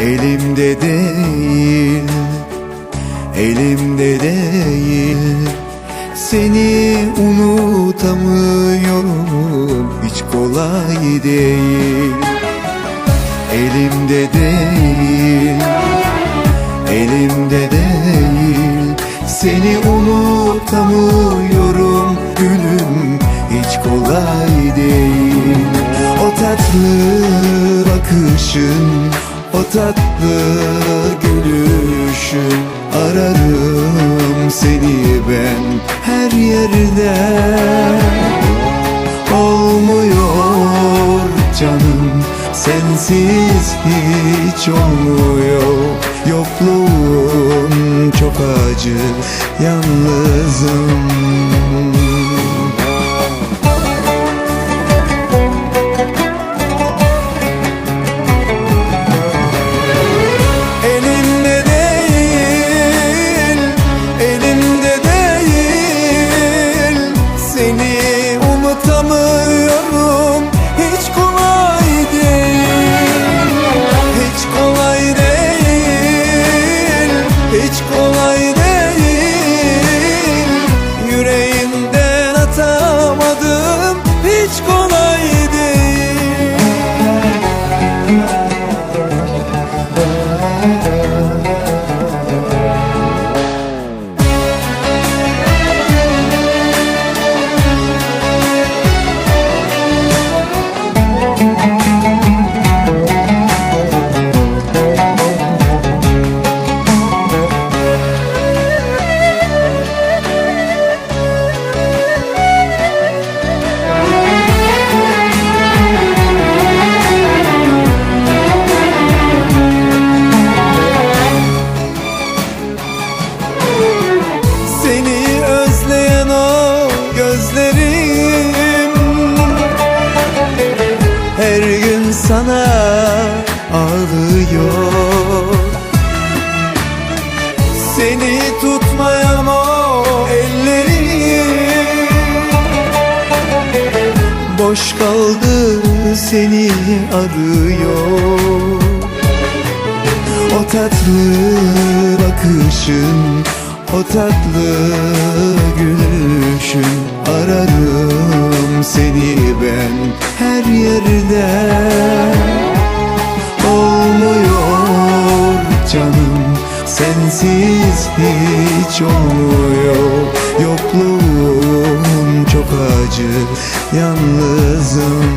Elimde değil Elimde değil. Seni unutamıyorum Hiç kolay değil. Elimde değil Elimde değil. Seni unutamıyorum Gülüm hiç kolay değil. O tatlı bakışın O tatlı gülüşün Ararım seni ben her yerde Olmuyor canım Sensiz hiç olmuyor. Yokluğun çok acı Yalnızım Boş kaldı seni arıyor. O tatlı bakışın O tatlı gülüşün Ararım seni ben her yerde Sensiz hiç olmuyor. Yokluğun çok acı. Yalnızım